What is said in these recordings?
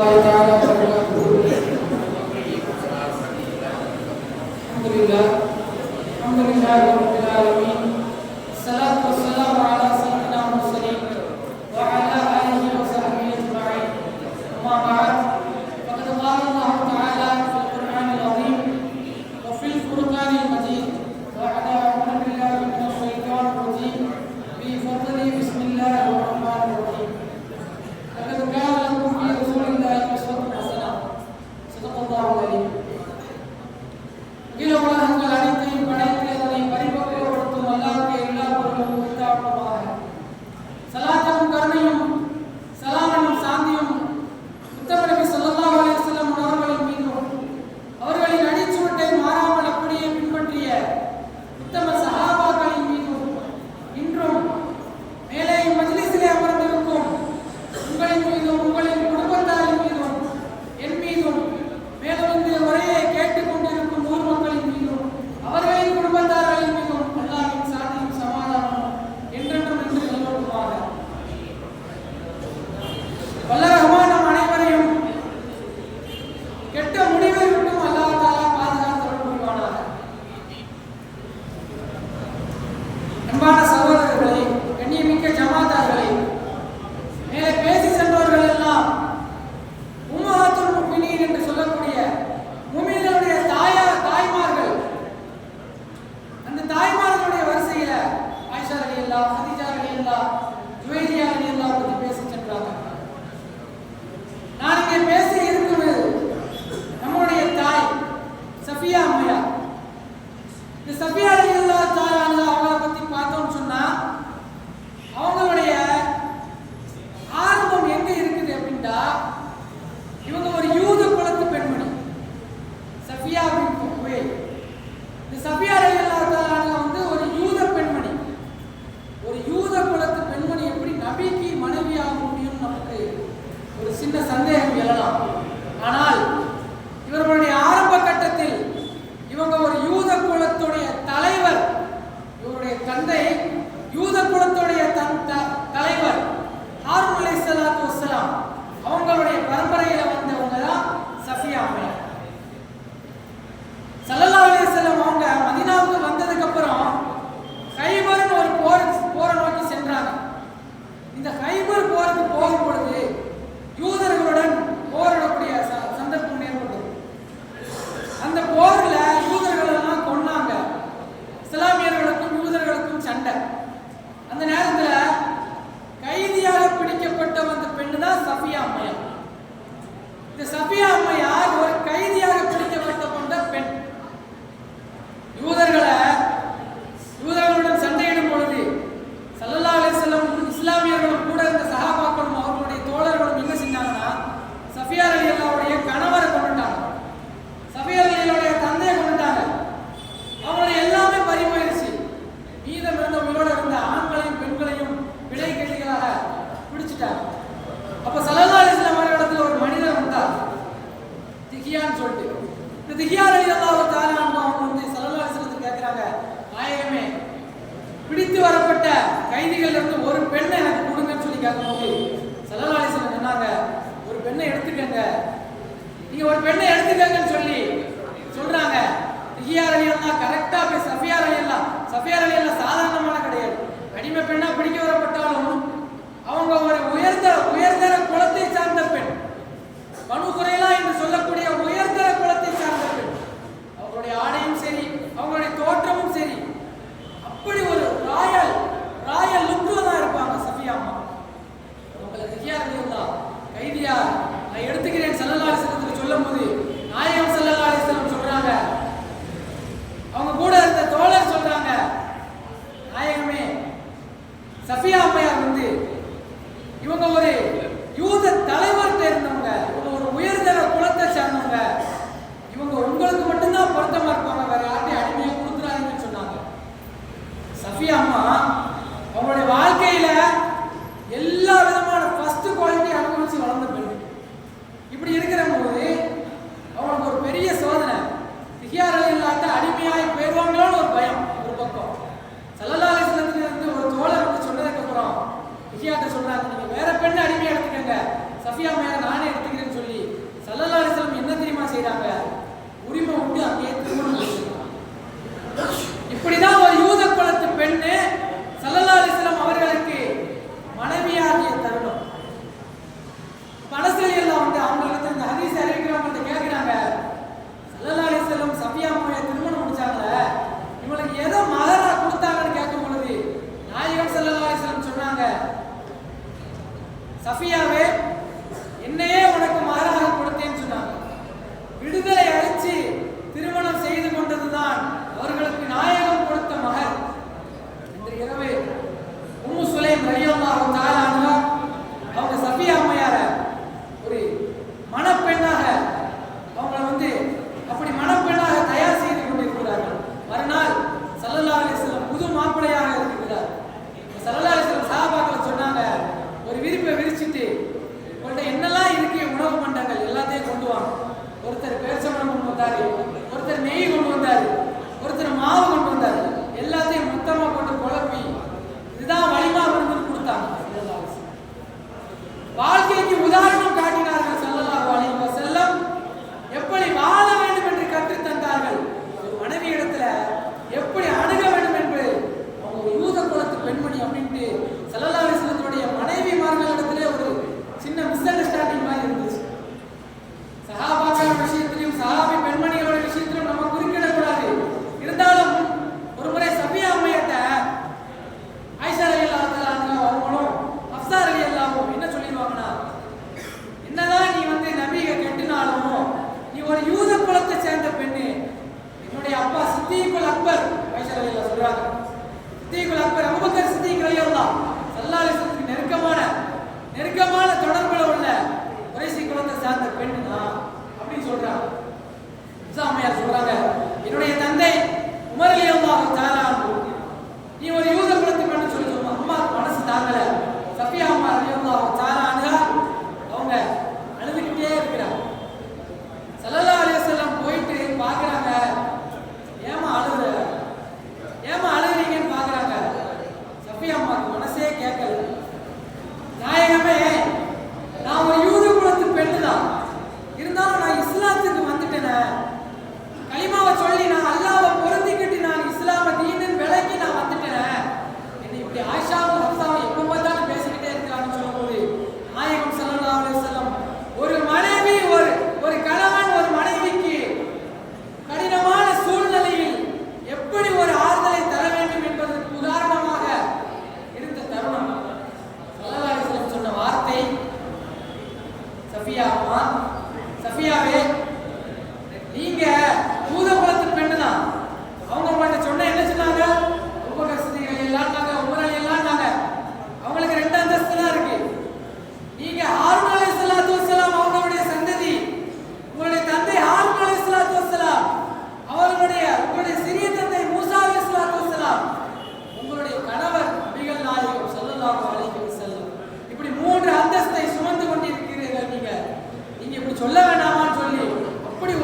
తాలూకా தான் சஃபியா அம்மையார் இந்த சஃபியா அம்மையார் ஒரு பிடித்து வரப்பட்ட கைதிகள் இருந்து ஒரு பெண்ணை எனக்கு கொடுங்கன்னு சொல்லி கேட்கும்போது செலவாளிசன் சொன்னாங்க ஒரு பெண்ணை எடுத்துக்கங்க. நீங்க ஒரு பெண்ணை எடுத்துக்கங்கன்னு சொல்லி சொல்றாங்க. திகியார் அலி எல்லாம் கரெக்டா போய் சஃபியார் அலி சாதாரணமான கிடையாது. கடிமை பெண்ணா பிடிக்க வர சஃபியா நானே எடுத்துக்கிறேன்னு சொல்லி சல்லல்லா என்ன தெரியுமா செய்யறாங்க உரிமை உண்டு அங்கேயே திருமணம் இப்படிதான் ஒரு யூத குலத்து பெண்ணு சல்லல்லா அவர்களுக்கு மனைவியாகிய தருணம். பலசிலை எல்லாம் வந்து அவங்களுக்கு இந்த ஹதீஸ் அறிவிக்கிறவங்கள்ட்ட கேட்கிறாங்க. சல்லல்லா சஃபியா மொழியை திருமணம் முடிச்சாங்கள? இவங்களுக்கு எதோ மலரா கொடுத்தாங்கன்னு கேட்கும் பொழுது நாயகன் சல்லல்லா சொன்னாங்க சஃபியாவே சித்திகுல் அக்பர் அபுபக்கர் சித்திக் ரலியல்லாஹ் சல்லல்லாஹு அலைஹி வஸல்லம் நெருக்கமான நெருக்கமான தொடர்புல உள்ள குறைசி குலத்தை சார்ந்த பெண் தான் அப்படின்னு சொல்றாங்க. இஸ்லாமியார் சொல்றாங்க என்னுடைய தந்தை உமர் அலி அல்லாஹ் தாரான் நீ ஒரு யூத குலத்து பெண்ணு சொல்லி சொல்லுவாங்க அம்மா மனசு தாங்கலை.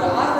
Oder